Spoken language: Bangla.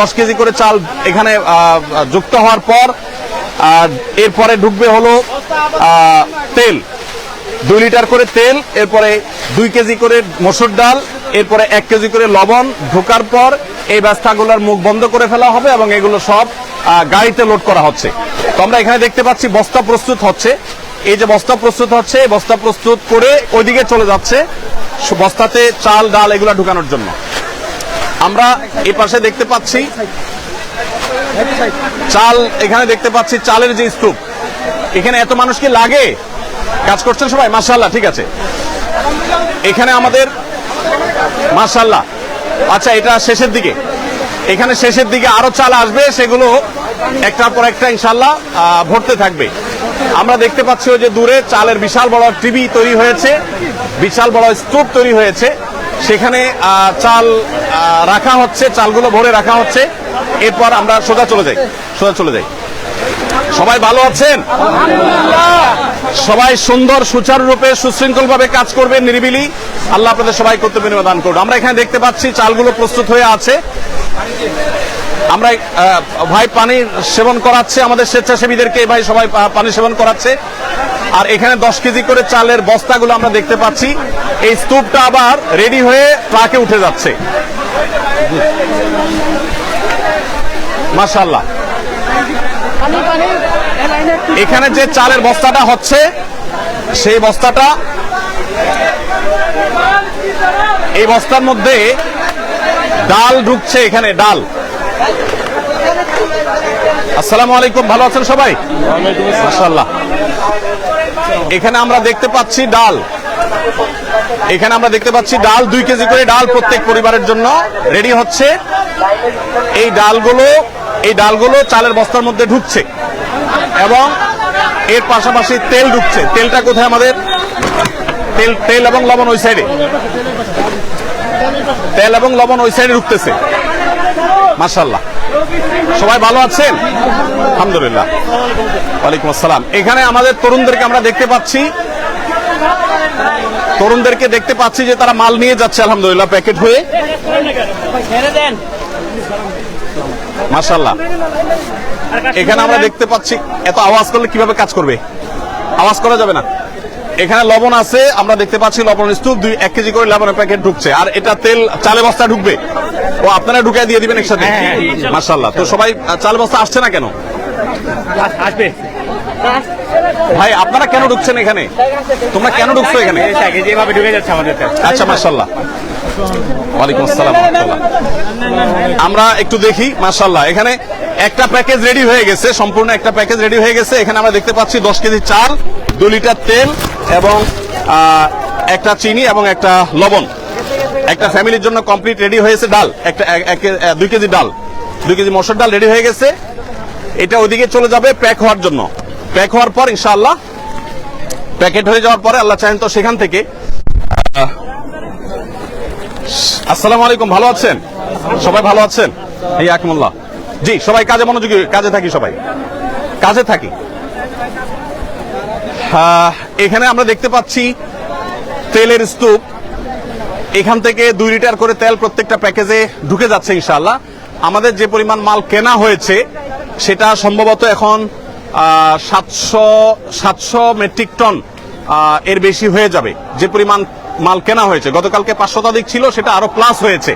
দশ কেজি করে চাল এখানে যুক্ত হওয়ার পর এরপরে ঢুকবে হলো তেল। দুই লিটার করে তেল, এরপরে দুই কেজি করে মসুর ডাল, এরপরে এক কেজি করে লবণ ঢোকার পর এই ব্যবস্থাগুলোর মুখ বন্ধ করে ফেলা হবে এবং এগুলো সব গাড়িতে লোড করা হচ্ছে। তো আমরা এখানে দেখতে পাচ্ছি বস্তা প্রস্তুত হচ্ছে। এই যে বস্তা প্রস্তুত হচ্ছে বস্তা প্রস্তুত করে ওইদিকে চলে যাচ্ছে বস্তাতে চাল, ডাল এগুলো ঢুকানোর জন্য। আমরা এই পাশে দেখতে পাচ্ছি, চাল, এখানে দেখতে পাচ্ছি চালের যে স্তূপ। এখানে এত মানুষ কি লাগে? কাজ করছেন সবাই? মাশাল্লাহ ঠিক আছে। এখানে আমাদের মাশাল্লাহ আচ্ছা এটা শেষের দিকে। এখানে শেষের দিকে আরও চাল আসবে, সেগুলো একটার পর একটা ইনশাল্লাহ ভরতে থাকবে। আমরা দেখতে পাচ্ছি যে দূরে চালের বিশাল বড় টিভি তৈরি হয়েছে, বিশাল বড় স্তূপ তৈরি হয়েছে। সেখানে চাল রাখা হচ্ছে, চালগুলো ভরে রাখা হচ্ছে। এরপর আমরা সোজা চলে যাই, সোজা চলে যাই। সবাই ভালো আছেন? সবাই সুন্দর, সুচারুরূপে সুশৃঙ্খল ভাবে কাজ করবে নিরিবিলি। আল্লাহ আপনাদের সবাই কর্তব্য দান করুন। আমরা এখানে দেখতে পাচ্ছি, চালগুলো প্রস্তুত হয়ে আছে। আমরা ভাই পানি সেবন করাচ্ছে আমাদের স্বেচ্ছাসেবীদেরকে ভাই সবাই পানি সেবন করাচ্ছে। আর এখানে দশ কেজি করে চালের বস্তাগুলো আমরা দেখতে পাচ্ছি। এই স্তূপটা আবার রেডি হয়ে ট্রাকে উঠে যাচ্ছে। মাশাল্লাহ এখানে যে চালের বস্তাটা হচ্ছে সেই বস্তাটা এই বস্তার মধ্যে ডাল ঢুকছে এখানে ডাল। আসসালামু আলাইকুম, ভালো আছেন সবাই? মাশাআল্লাহ। এখানে আমরা দেখতে পাচ্ছি ডাল। এখানে আমরা দেখতে পাচ্ছি ডাল, দুই কেজি করে ডাল প্রত্যেক পরিবারের জন্য। রেডি হচ্ছে। এই ডালগুলো এই ডালগুলো চালের বস্তার মধ্যে ঢুকছে এবং এর পাশাপাশি তেল ঢুকছে। তেলটা কোথায় আমাদের? তেল তেল এবং লবণ ওই সাইডে তেল এবং লবণ ওই সাইডে ঢুকতেছে। মাশাল্লাহ সবাই ভালো আছেন? আলহামদুলিল্লাহ। ওয়ালাইকুম আসসালাম। এখানে আমাদের তরুণদেরকে আমরা দেখতে পাচ্ছি। তরুণদেরকে দেখতে পাচ্ছি যে তারা মাল নিয়ে যাচ্ছে, আলহামদুলিল্লাহ, প্যাকেট হয়ে। মাশাল্লাহ এখানে আমরা দেখতে পাচ্ছি, এত আওয়াজ করলে কীভাবে কাজ করবে? আওয়াজ করা যাবে না। এখানে লবণ আছে আমরা দেখতে পাচ্ছি লবণ স্তূপ দুই এক কেজি করে লবণের প্যাকেট ঢুকছে। আর এটা তেল চালে বস্তা ঢুকবে। ও আপনারা ঢুকাই দিয়ে দিবেন একসাথে? মাশাল্লাহ তো সবাই চালে বস্তা আসছে না কেন? আসবে। ভাই আপনারা কেন ঢুকছেন এখানে? তোমরা কেন ঢুকছো এখানে? যেভাবে ঢুকে যাচ্ছে আমাদের আচ্ছা মাশাল্লাহ ওয়ালাইকুম আসসালাম আমরা একটু দেখি মাশাল্লাহ এখানে একটা প্যাকেজ রেডি হয়ে গেছে সম্পূর্ণ একটা প্যাকেজ রেডি হয়ে গেছে। এখানে আমরা দেখতে পাচ্ছি দশ কেজি চাল দু লিটার তেল এবং একটা চিনি এবং একটা লবণ। একটা ফ্যামিলির জন্য কমপ্লিট রেডি হয়েছে ডাল। একটা দুই কেজি ডাল। দুই কেজি মসুর ডাল রেডি হয়ে গেছে। এটা ওদিকে চলে যাবে প্যাক হওয়ার জন্য। প্যাক হওয়ার পর ইনশাআল্লাহ প্যাকেট হয়ে যাওয়ার পরে আল্লাহ চাহেন তো সেখান থেকে। আসসালামু আলাইকুম, ভালো আছেন? সবাই ভালো আছেন? এই আকমুল্লাহ। জি, সবাই কাজে মনোযোগী, কাজে থাকি সবাই। কাজে থাকি। এখানে আমরা দেখতে পাচ্ছি তেলের স্তূপ। এখান থেকে দুই লিটার করে তেল প্রত্যেকটা প্যাকেজে ঢুকে যাচ্ছে ইনশাল্লাহ আমাদের যে পরিমাণ মাল কেনা হয়েছে, সেটা সম্ভবত এখন সাতশো সাতশো মেট্রিক টন এর বেশি হয়ে যাবে। যে পরিমাণ মাল কেনা হয়েছে, গতকালকে পাঁচ শতাধিক ছিল, সেটা আরও প্লাস হয়েছে।